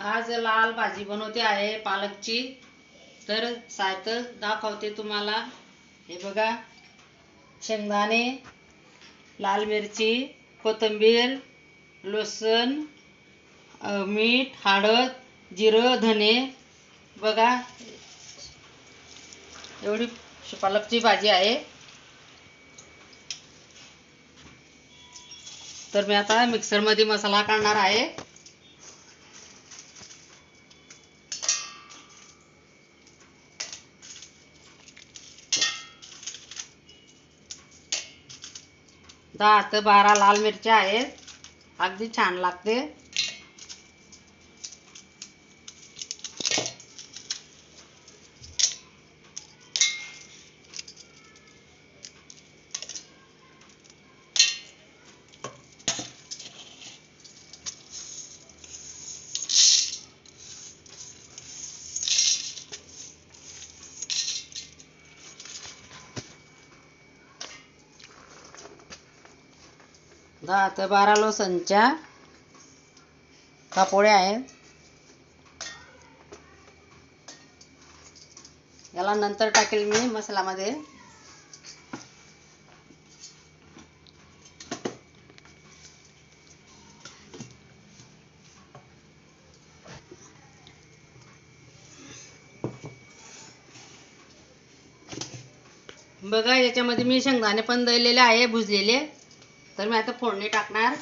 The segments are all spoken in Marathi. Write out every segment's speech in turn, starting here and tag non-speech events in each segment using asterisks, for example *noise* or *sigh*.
आज लाल भाजी बनवते आहे पालकची. तर सायतं दाखवते तुम्हाला. हे बघा. शेंगदाणे लाल मिरची कोथिंबीर लसूण मीठ हळद जिरं धने. बघा. एवढी पालकची भाजी आहे. तर मी आता मिक्सरमध्ये मसाला काढणार आहे. दहा ते बारा लाल मिरच्या आहेत. अगदी छान लागते. दहा ते बारा लोसनच्या कापोळ्या आहेत याला नंतर टाकेल मी मसाल्यामध्ये. बघा याच्यामध्ये मी शेंगदाणे पण दिलेले आहे भुजलेले. तर मी आता फोडणी टाकणार.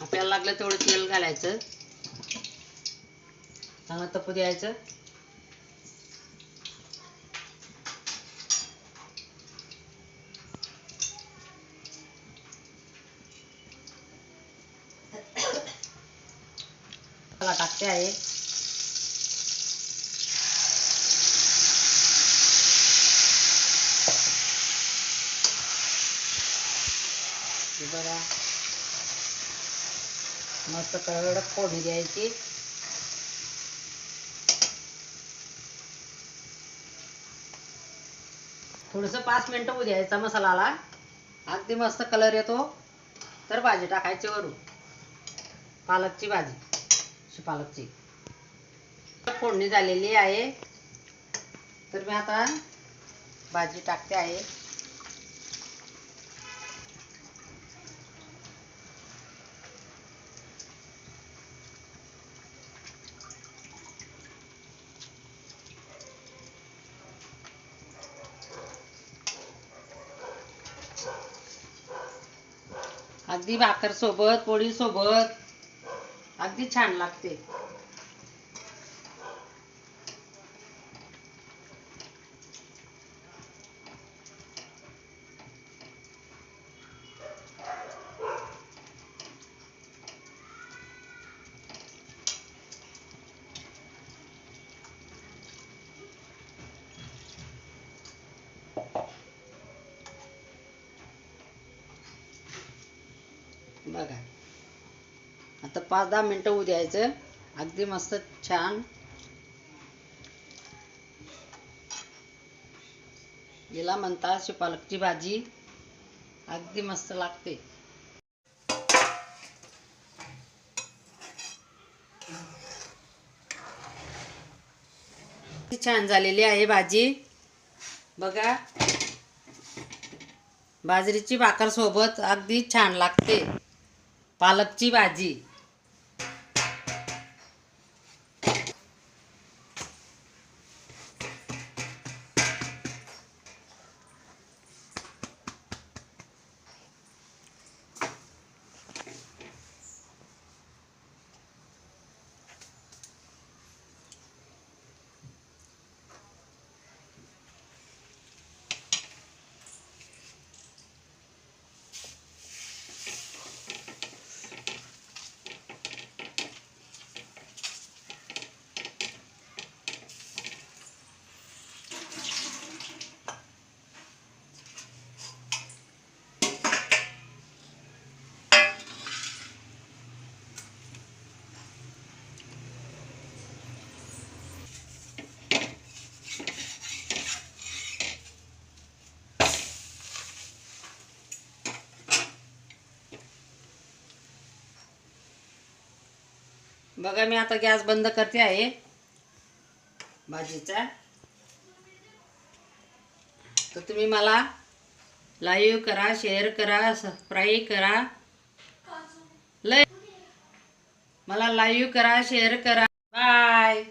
आपल्याला लागलं तेवढं तेल घालायचं. चांगलं तपू द्यायचं. मला *coughs* टाकते आहे हे बघा मस्त कडक फोडणी द्यायची. थोडंसं पाच मिनटं होऊ द्यायचा मसालाला. अगदी मस्त कलर येतो. तर भाजी टाकायची वरून. पालकची भाजी. अशी पालकची. फोडणी झालेली आहे. तर मी आता भाजी टाकते आहे. अगदी भाकर सोबत पोळी सोबत अगदी छान लागते. बघा. आता पाच दहा मिनटं होऊ द्यायचं. अगदी मस्त छान. याला म्हणतात पालकची भाजी. अगदी मस्त लागते. छान झालेली आहे भाजी. बघा. बाजरीची भाकर सोबत अगदी छान लागते. पालकची भाजी. बघा मी आता गॅस बंद करते आहे. भाजीचा. तर तुम्ही मला लाईव्ह करा शेअर करा सबस्क्राईब करा. लय मला लाईव्ह करा शेअर करा. बाय